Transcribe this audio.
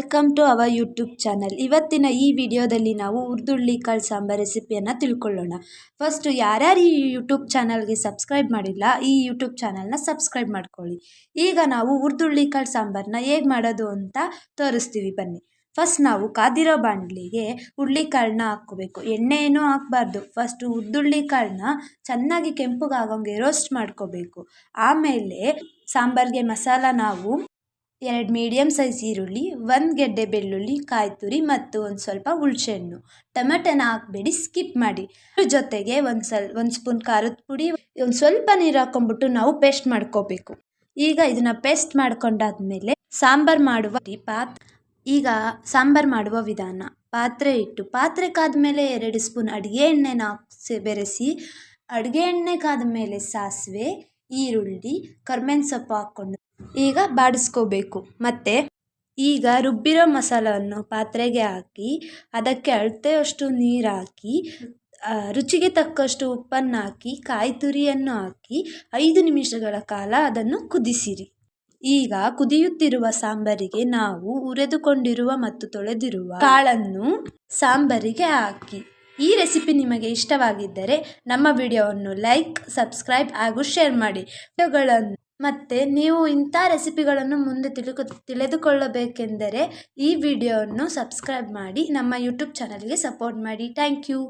Welcome to our YouTube channel ಇವತ್ತಿನ ಈ ವಿಡಿಯೋದಲ್ಲಿ ನಾವು ಉರ್ದುಳ್ಳಿ ಕಾಳು ಸಾಂಬಾರ್ ರೆಸಿಪಿಯನ್ನು ತಿಳ್ಕೊಳ್ಳೋಣ. ಫಸ್ಟು ಯಾರ್ಯಾರು ಈ ಯೂಟ್ಯೂಬ್ ಚಾನಲ್ಗೆ ಸಬ್ಸ್ಕ್ರೈಬ್ ಮಾಡಿಲ್ಲ, ಈ ಯೂಟ್ಯೂಬ್ ಚಾನಲ್ನ ಸಬ್ಸ್ಕ್ರೈಬ್ ಮಾಡ್ಕೊಳ್ಳಿ. ಈಗ ನಾವು ಉರ್ದುಳ್ಳಿ ಕಾಳು ಸಾಂಬಾರನ್ನ ಹೇಗೆ ಮಾಡೋದು ಅಂತ ತೋರಿಸ್ತೀವಿ. ಬನ್ನಿ. ಫಸ್ಟ್ ನಾವು ಕಾದಿರೋ ಬಾಣಲಿಗೆ ಹುರುಳಿಕಾಳನ್ನ ಹಾಕ್ಕೋಬೇಕು. ಎಣ್ಣೆ ಹಾಕ್ಬಾರ್ದು. ಫಸ್ಟು ಉದ್ದುಳ್ಳಿ ಕಾಳನ್ನ ಚೆನ್ನಾಗಿ ಕೆಂಪುಗಾಗೋಂಗೆ ರೋಸ್ಟ್ ಮಾಡ್ಕೋಬೇಕು. ಆಮೇಲೆ ಸಾಂಬಾರಿಗೆ ಮಸಾಲ ನಾವು ಎರಡು ಮೀಡಿಯಮ್ ಸೈಜ್ ಈರುಳ್ಳಿ, ಒಂದು ಗೆಡ್ಡೆ ಬೆಳ್ಳುಳ್ಳಿ ಕಾಯಿ ತುರಿ ಮತ್ತು ಒಂದು ಸ್ವಲ್ಪ ಹುಣಸೆಹಣ್ಣು ಟೊಮೆಟೊನ ಹಾಕಬೇಡಿ ಸ್ಕಿಪ್ ಮಾಡಿ. ಜೊತೆಗೆ ಒಂದು ಸಲ್, ಒಂದು ಸ್ಪೂನ್ ಖಾರದ ಪುಡಿ, ಒಂದು ಸ್ವಲ್ಪ ನೀರು ಹಾಕೊಂಡ್ಬಿಟ್ಟು ನಾವು ಪೇಸ್ಟ್ ಮಾಡ್ಕೋಬೇಕು. ಈಗ ಇದನ್ನು ಪೇಸ್ಟ್ ಮಾಡ್ಕೊಂಡಾದ್ಮೇಲೆ ಸಾಂಬಾರು ಮಾಡುವ ಪಾತ್, ಈಗ ಸಾಂಬಾರು ಮಾಡುವ ವಿಧಾನ. ಪಾತ್ರೆ ಇಟ್ಟು, ಪಾತ್ರೆ ಕಾದ್ಮೇಲೆ ಎರಡು ಸ್ಪೂನ್ ಅಡುಗೆ ಎಣ್ಣೆನ ಹಾಕ್ಸಿ, ಬೆರೆಸಿ, ಅಡುಗೆ ಎಣ್ಣೆ ಕಾದ ಮೇಲೆ ಸಾಸಿವೆ, ಈರುಳ್ಳಿ ಕರ್ಬೇವಿನ ಸೊಪ್ಪು ಹಾಕ್ಕೊಂಡು ಈಗ ಬಾಡಿಸ್ಕೋಬೇಕು. ಮತ್ತು ಈಗ ರುಬ್ಬಿರೋ ಮಸಾಲವನ್ನು ಪಾತ್ರೆಗೆ ಹಾಕಿ, ಅದಕ್ಕೆ ಅಳತೆಯಷ್ಟು ನೀರು ಹಾಕಿ ರುಚಿಗೆ ತಕ್ಕಷ್ಟು ಉಪ್ಪನ್ನು ಹಾಕಿ ಕಾಯಿ ತುರಿಯನ್ನು ಹಾಕಿ, ಐದು ನಿಮಿಷಗಳ ಕಾಲ ಅದನ್ನು ಕುದಿಸಿರಿ. ಈಗ ಕುದಿಯುತ್ತಿರುವ ಸಾಂಬಾರಿಗೆ ನಾವು ಹುರಿದುಕೊಂಡಿರುವ ಮತ್ತು ತೊಳೆದಿರುವ ಕಾಳನ್ನು ಸಾಂಬಾರಿಗೆ ಹಾಕಿ. ಈ ರೆಸಿಪಿ ನಿಮಗೆ ಇಷ್ಟವಾಗಿದ್ದರೆ ನಮ್ಮ ವಿಡಿಯೋವನ್ನು ಲೈಕ್, ಸಬ್ಸ್ಕ್ರೈಬ್ ಹಾಗೂ ಶೇರ್ ಮಾಡಿ. ವಿಡಿಯೋಗಳನ್ನು ಮತ್ತು ನೀವು ಇಂಥ ರೆಸಿಪಿಗಳನ್ನು ಮುಂದೆ ತಿಳ್ಕೊ, ತಿಳಿದುಕೊಳ್ಳಬೇಕೆಂದರೆ ಈ ವಿಡಿಯೋವನ್ನು ಸಬ್ಸ್ಕ್ರೈಬ್ ಮಾಡಿ ನಮ್ಮ ಯೂಟ್ಯೂಬ್ ಚಾನಲ್ಗೆ ಸಪೋರ್ಟ್ ಮಾಡಿ. Thank you.